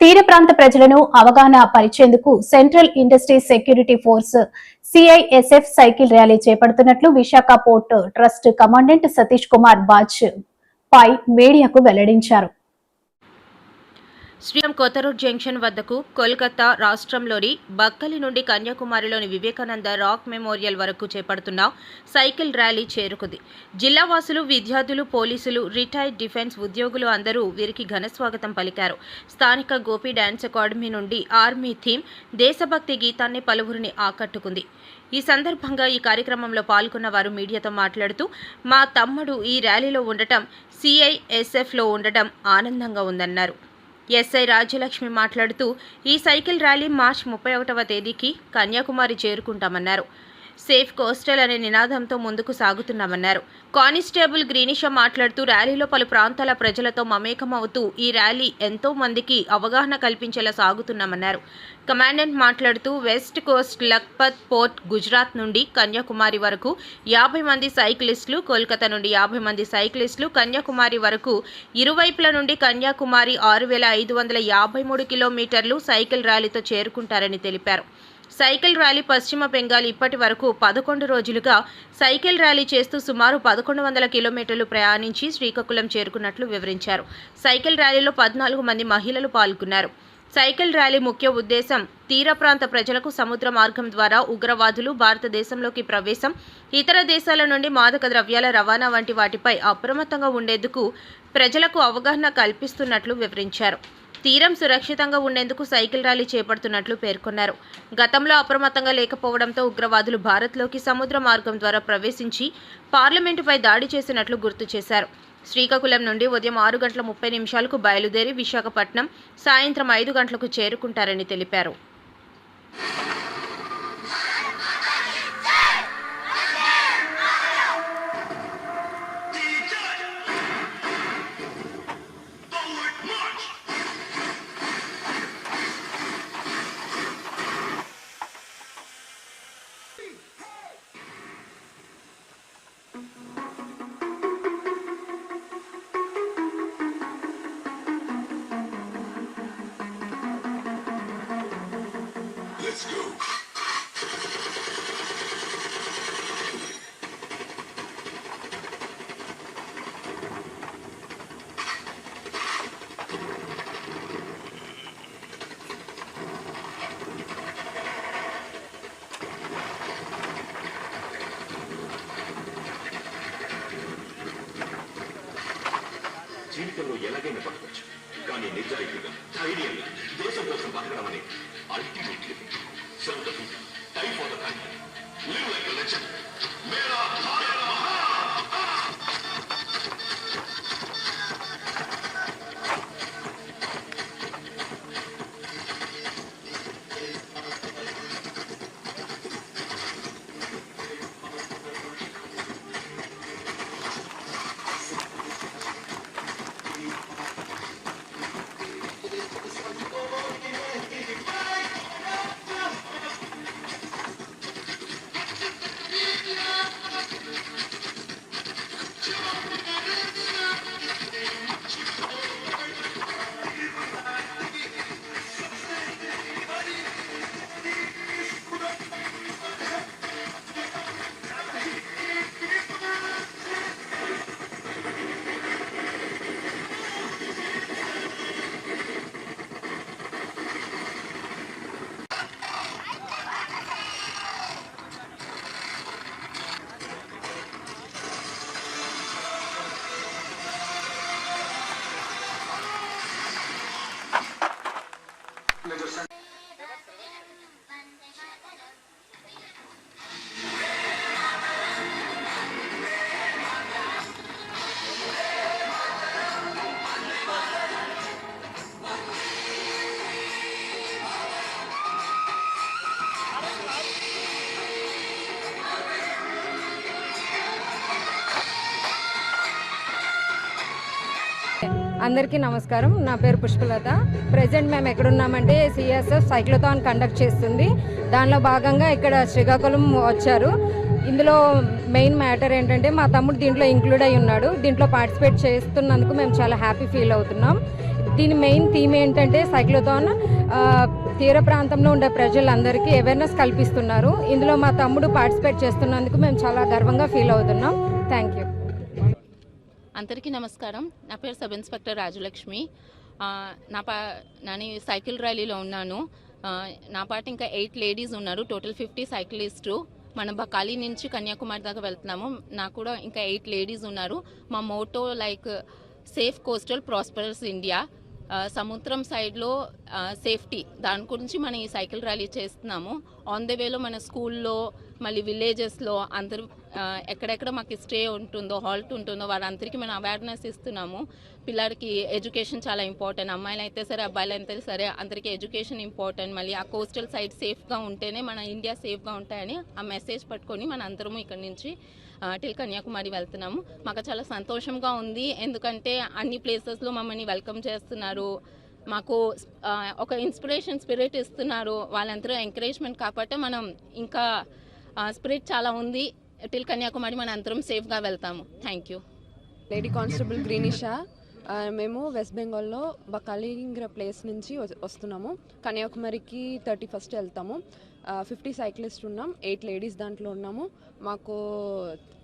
తీర ప్రాంత ప్రజలను అవగాహన పరిచేందుకు central industry security force CISF cycle rally చేపడుతున్నట్లు Visakha port trust commandant Satish Kumar Bajpai మీడియాకు వెల్లడించారు. శ్రీరామ్ కొత్తరూడ్ జంక్షన్ వద్దకు కోల్కతా రాష్ట్రంలోని బక్కలి నుండి కన్యాకుమారిలోని వివేకానంద రాక్ మెమోరియల్ వరకు చేపడుతున్న సైకిల్ ర్యాలీ చేరుకుంది. జిల్లావాసులు విద్యార్థులు పోలీసులు రిటైర్డ్ డిఫెన్స్ ఉద్యోగులు అందరూ వీరికి ఘనస్వాగతం పలికారు. స్థానిక గోపి డ్యాన్స్ అకాడమీ నుండి ఆర్మీ థీమ్ దేశభక్తి గీతాన్ని పలువురిని ఆకట్టుకుంది. ఈ సందర్భంగా ఈ కార్యక్రమంలో పాల్గొన్న వారు మీడియాతో మాట్లాడుతూ మా తమ్ముడు ఈ ర్యాలీలో ఉండటం సిఐఎస్ఎఫ్లో ఉండటం ఆనందంగా ఉందన్నారు. ఎస్ఐ రాజ్యలక్ష్మి మాట్లాడుతూ ఈ సైకిల్ ర్యాలీ మార్చ్ ముప్పై ఒకటవ తేదీకి కన్యాకుమారి చేరుకుంటామన్నారు. సేఫ్ కోస్టల్ అనే నినాదంతో ముందుకు సాగుతున్నామన్నారు. కానిస్టేబుల్ గ్రీనిషా మాట్లాడుతూ ర్యాలీలో పలు ప్రాంతాల ప్రజలతో మమేకమవుతూ ఈ ర్యాలీ ఎంతో మందికి అవగాహన కల్పించేలా సాగుతున్నామన్నారు. కమాండెంట్ మాట్లాడుతూ west coast Lakhpat port Gujarat నుండి కన్యాకుమారి వరకు యాభై మంది సైక్లిస్టులు కోల్కతా నుండి యాభై మంది సైక్లిస్టులు కన్యాకుమారి వరకు ఇరువైపుల నుండి కన్యాకుమారి ఆరు వేల ఐదు వందల యాభై మూడు కిలోమీటర్లు సైకిల్ ర్యాలీతో చేరుకుంటారని తెలిపారు. సైకిల్ ర్యాలీ పశ్చిమ బెంగాల్ ఇప్పటి వరకు పదకొండు రోజులుగా సైకిల్ ర్యాలీ చేస్తూ సుమారు పదకొండు వందల కిలోమీటర్లు ప్రయాణించి శ్రీకాకుళం చేరుకున్నట్లు వివరించారు. సైకిల్ ర్యాలీలో పద్నాలుగు మంది మహిళలు పాల్గొన్నారు. సైకిల్ ర్యాలీ ముఖ్య ఉద్దేశం తీర ప్రాంత ప్రజలకు సముద్ర మార్గం ద్వారా ఉగ్రవాదులు భారతదేశంలోకి ప్రవేశం ఇతర దేశాల నుండి మాదక ద్రవ్యాల రవాణా వంటి వాటిపై అప్రమత్తంగా ఉండేందుకు ప్రజలకు అవగాహన కల్పిస్తున్నట్లు వివరించారు. తీరం సురక్షితంగా ఉండేందుకు సైకిల్ ర్యాలీ చేపడుతున్నట్లు పేర్కొన్నారు. గతంలో అప్రమత్తంగా లేకపోవడంతో ఉగ్రవాదులు భారత్లోకి సముద్ర మార్గం ద్వారా ప్రవేశించి పార్లమెంటుపై దాడి చేసినట్లు గుర్తు చేశారు. శ్రీకాకుళం నుండి ఉదయం ఆరు గంటల ముప్పై నిమిషాలకు బయలుదేరి విశాఖపట్నం సాయంత్రం ఐదు గంటలకు చేరుకుంటారని తెలిపారు. Let's go. జీవితంలో ఎలాగైనా బతకచ్చు కానీ నిజాయితీగా ధైర్యంగా దేశం కోసం బతకడం అనేది ultimate serve the people, die for the country, live like a legend. Mera అందరికీ నమస్కారం. నా పేరు పుష్పలత. ప్రజెంట్ మేము ఎక్కడున్నామంటే సిఎస్ఎఫ్ సైక్లోథాన్ కండక్ట్ చేస్తుంది. దానిలో భాగంగా ఇక్కడ శ్రీకాకుళం వచ్చారు. ఇందులో మెయిన్ మ్యాటర్ ఏంటంటే మా తమ్ముడు దీంట్లో ఇంక్లూడ్ అయి ఉన్నాడు. దీంట్లో పార్టిసిపేట్ చేస్తున్నందుకు మేము చాలా హ్యాపీ ఫీల్ అవుతున్నాం. దీని మెయిన్ థీమ్ ఏంటంటే సైక్లోథాన్ తీర ప్రాంతంలో ఉండే ప్రజలందరికీ అవేర్నెస్ కల్పిస్తున్నారు. ఇందులో మా తమ్ముడు పార్టిసిపేట్ చేస్తున్నందుకు మేము చాలా గర్వంగా ఫీల్ అవుతున్నాం. థ్యాంక్ యూ అందరికీ నమస్కారం. నా పేరు సబ్ ఇన్స్పెక్టర్ రాజలక్ష్మి. నా పా నేను సైకిల్ ర్యాలీలో ఉన్నాను. నా పాటు ఇంకా ఎయిట్ లేడీస్ ఉన్నారు. Total fifty cyclist. మనం బకాలి నుంచి కన్యాకుమారి దాకా వెళ్తున్నాము. నాకు కూడా ఇంకా ఎయిట్ లేడీస్ ఉన్నారు. మా motto like safe coastal prosperous India. సముద్రం సైడ్లో సేఫ్టీ. దాని గురించి మనం ఈ సైకిల్ ర్యాలీ చేస్తున్నాము. ఆన్ ద వేలో మన స్కూల్లో మళ్ళీ విలేజెస్లో అందరూ ఎక్కడెక్కడ మాకు స్టే ఉంటుందో హాల్ట్ ఉంటుందో వారందరికీ మనం అవేర్నెస్ ఇస్తున్నాము. పిల్లలకి ఎడ్యుకేషన్ చాలా ఇంపార్టెంట్ అమ్మాయిలు అయితే సరే అబ్బాయిలు అయితే సరే అందరికీ ఎడ్యుకేషన్ ఇంపార్టెంట్ మళ్ళీ ఆ కోస్టల్ సైడ్ సేఫ్గా ఉంటేనే మన ఇండియా సేఫ్గా ఉంటాయని ఆ మెసేజ్ పట్టుకొని మన అందరము ఇక్కడ నుంచి టిల్ కన్యాకుమారి వెళ్తున్నాము. మాకు చాలా సంతోషంగా ఉంది. ఎందుకంటే అన్ని ప్లేసెస్లో మమ్మల్ని వెల్కమ్ చేస్తున్నారు. మాకు ఒక ఇన్స్పిరేషన్ స్పిరిట్ ఇస్తున్నారు. వాళ్ళందరూ ఎంకరేజ్మెంట్ కాబట్టి మనం ఇంకా స్పిరిట్ చాలా ఉంది. టిల్ కన్యాకుమారి మన అందరం సేఫ్గా వెళ్తాము. Thank you lady constable Greenisha మేము వెస్ట్ బెంగాల్లో బకాలింగ్ర ప్లేస్ నుంచి వస్తున్నాము. కన్యాకుమారికి థర్టీ ఫస్ట్ వెళ్తాము. ఫిఫ్టీ సైక్లిస్ట్ ఉన్నాం ఎయిట్ లేడీస్ దాంట్లో ఉన్నాము. మాకు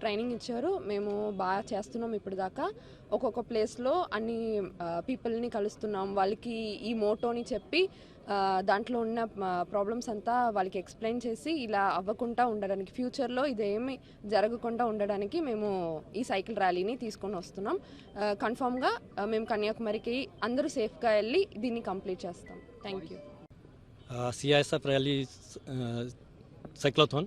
ట్రైనింగ్ ఇచ్చారు మేము బాగా చేస్తున్నాం ఇప్పుడు దాకా ఒక్కొక్క ప్లేస్లో అన్ని పీపుల్ని కలుస్తున్నాం. వాళ్ళకి ఈ మోటోని చెప్పి దాంట్లో ఉన్న ప్రాబ్లమ్స్ అంతా వాళ్ళకి ఎక్స్ప్లెయిన్ చేసి ఇలా అవ్వకుండా ఉండడానికి ఫ్యూచర్లో ఇదేమి జరగకుండా ఉండడానికి మేము ఈ సైకిల్ ర్యాలీని తీసుకొని వస్తున్నాం. కన్ఫామ్గా మేము కన్యాకుమారికి అందరూ సేఫ్గా వెళ్ళి దీన్ని కంప్లీట్ చేస్తాం. Thank you Uh, CISF rally uh, cyclothon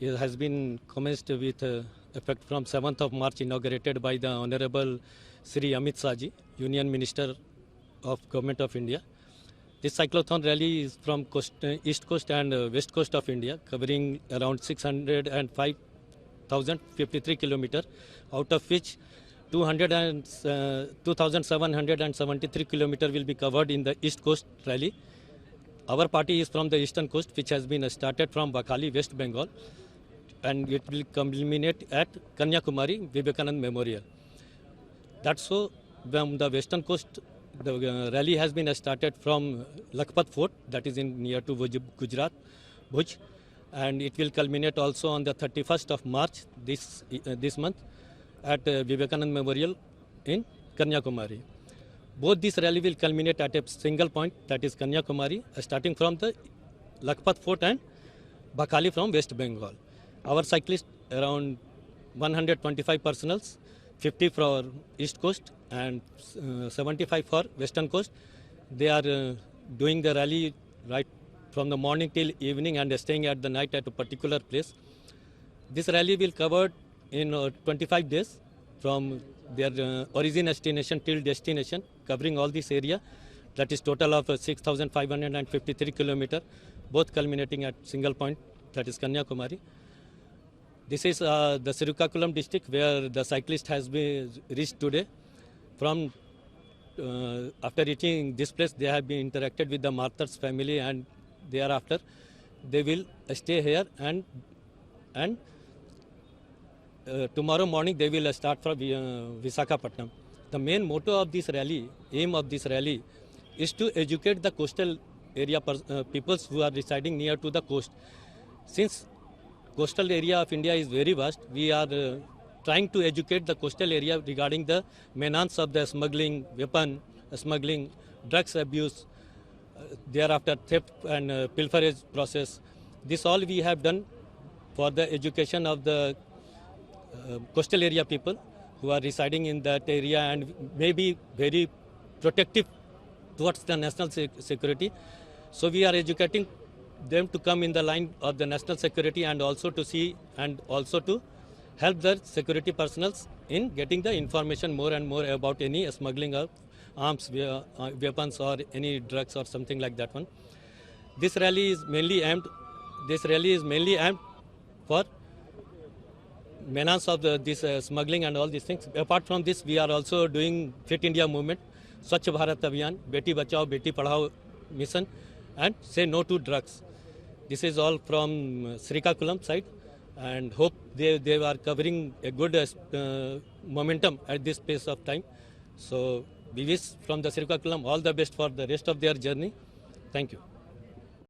it has been commenced with uh, effect from 7th of March inaugurated by the Honorable Sri Amit Saji, Union Minister of Government of India. This cyclothon rally is from coast, uh, east coast and uh, west coast of India covering around 605,053 kilometer out of which 200 and, uh, 2,773 kilometer will be covered in the east coast rally. Our party is from the eastern coast, which has been started from Bakali, West Bengal, and it will culminate at Kanyakumari Vivekanand Memorial. That's so from the western coast, the uh, rally has been started from Lakhpat Fort, that is in near to Guj- Gujarat, Bhuj, and it will culminate also on the 31st of March this uh, this month at uh, Vivekanand Memorial in Kanyakumari. Both this rally will culminate at a single point, that is Kanyakumari, starting from the Lakhpat Fort and Bakali from West Bengal. Our cyclists around 125 personals, 50 for East Coast and uh, 75 for Western Coast. They are uh, doing the rally right from the morning till evening and staying at the night at a particular place. This rally will cover in uh, 25 days from their uh, origin destination till destination, covering all this area. That is total of uh, 6,553 kilometer, both culminating at single point, that is Kanyakumari. This is uh, the Sirikakulam district where the cyclist has been reached today. From uh, after reaching this place, they have been interacted with the Marthas family, and thereafter they will stay here and and tomorrow morning they will start from uh, Visakhapatnam. The main motto of this rally, aim of this rally, is to educate the coastal area uh, peoples who are residing near to the coast. Since coastal area of India is very vast, we are uh, trying to educate the coastal area regarding the menace of the smuggling, weapon smuggling, drugs abuse, uh, thereafter theft and uh, pilferage process. This all we have done for the education of the uh, coastal area people who are residing in that area and may be very protective towards the national security. So we are educating them to come in the line of the national security and also to see and also to help the security personals in getting the information more and more about any smuggling of arms, uh, weapons or any drugs or something like that one. This rally is mainly aimed. This rally is mainly aimed for menace of the, this uh, smuggling and all these things. Apart from this, we are also doing Fit India movement, Swachh Bharat Abhiyan, Beti Bachao, Beti Padhao mission, and say no to drugs. This is all from uh, Srikakulam side, and hope they, they are covering a good uh, momentum at this pace of time. So We wish from the Srikakulam all the best for the rest of their journey. Thank you.